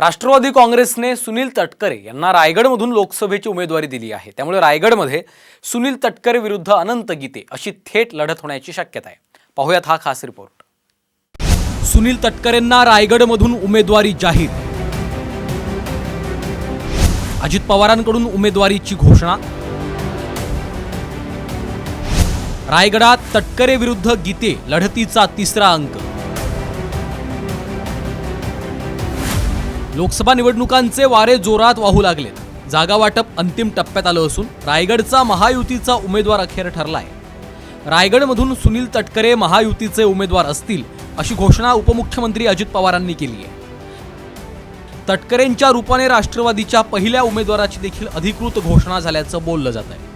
राष्ट्रवादी काँग्रेसने सुनील तटकरे यांना रायगडमधून लोकसभेची उमेदवारी दिली आहे. त्यामुळे रायगडमध्ये सुनील तटकरे विरुद्ध अनंत गीते अशी थेट लढत होण्याची शक्यता आहे. पाहुयात हा खास रिपोर्ट. सुनील तटकरेंना रायगडमधून उमेदवारी जाहीर. अजित पवारांकडून उमेदवारीची घोषणा. रायगडात तटकरे विरुद्ध गीते लढतीचा तिसरा अंक. लोकसभा निवडणुकांचे वारे जोरात वाहू लागलेत. जागा वाटप अंतिम टप्प्यात आलं असून रायगडचा महायुतीचा उमेदवार अखेर ठरलाय. रायगडमधून सुनील तटकरे महायुतीचे उमेदवार असतील अशी घोषणा उपमुख्यमंत्री अजित पवारांनी केली आहे तटकरेंच्या रूपाने राष्ट्रवादीच्या पहिल्या उमेदवाराची देखील अधिकृत घोषणा झाल्याचं बोललं जात आहे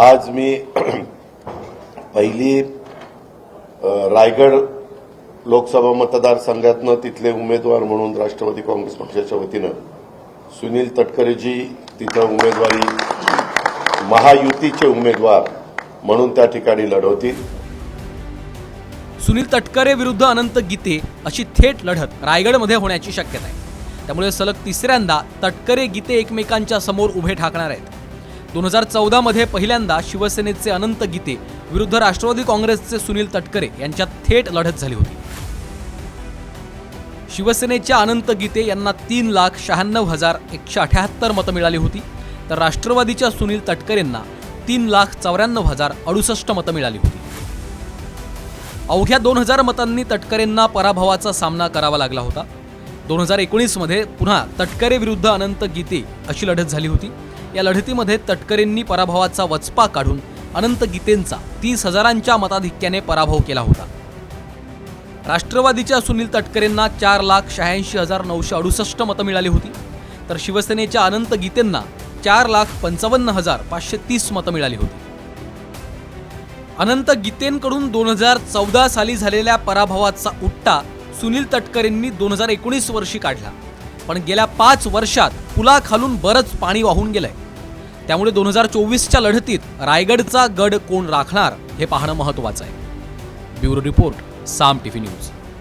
आज मी पहिली रायगड लोकसभा मतदारसंघातनं तिथले उमेदवार म्हणून राष्ट्रवादी काँग्रेस पक्षाच्या वतीनं सुनील तटकरेजी तिथं उमेदवारी महायुतीचे उमेदवार म्हणून त्या ठिकाणी लढवतील. सुनील तटकरे विरुद्ध अनंत गीते अशी थेट लढत रायगडमध्ये होण्याची शक्यता आहे त्यामुळे सलग तिसऱ्यांदा तटकरे गीते एकमेकांच्या समोर उभे ठाकणार आहेत. दोन हजार चौदामध्ये पहिल्यांदा शिवसेनेचे अनंत गीते विरुद्ध राष्ट्रवादी काँग्रेसचे सुनील तटकरे यांच्यात थेट लढत झाली होती. शिवसेनेच्या अनंत गीते यांना तीन लाख शहाण्णव हजार एकशे अठ्याहत्तर मतं मिळाली होती. तर राष्ट्रवादीच्या सुनील तटकरेंना तीन लाख चौऱ्याण्णव हजार अडुसष्ट मतं मिळाली होती. अवघ्या दोन हजार मतांनी तटकरेंना पराभवाचा सामना करावा लागला होता. दोन हजार एकोणीसमध्ये पुन्हा तटकरे विरुद्ध अनंत गीते अशी लढत झाली होती. या लढतीमध्ये तटकरेंनी पराभवाचा वचपा काढून अनंत गीतेंचा तीस हजारांच्या मताधिक्याने पराभव केला होता. राष्ट्रवादीच्या सुनील तटकरेंना चार लाख शहाऐंशी हजार नऊशे अडुसष्ट मतं मिळाली होती. तर शिवसेनेच्या अनंत गीतेंना चार लाख पंचावन्न हजार पाचशे तीस मतं मिळाली होती. अनंत गीतेंकडून दोन हजार चौदा साली झालेल्या पराभवाचा उट्टा सुनील तटकरेंनी दोन हजार एकोणीस वर्षी काढला. पण गेल्या पाच वर्षात पुलाखालून बरंच पाणी वाहून गेलंय. त्यामुळे दोन हजार चोवीसच्या लढतीत रायगडचा गड कोण राखणार हे पाहणं महत्त्वाचं आहे. Bureau report. साम टीव्ही न्यूज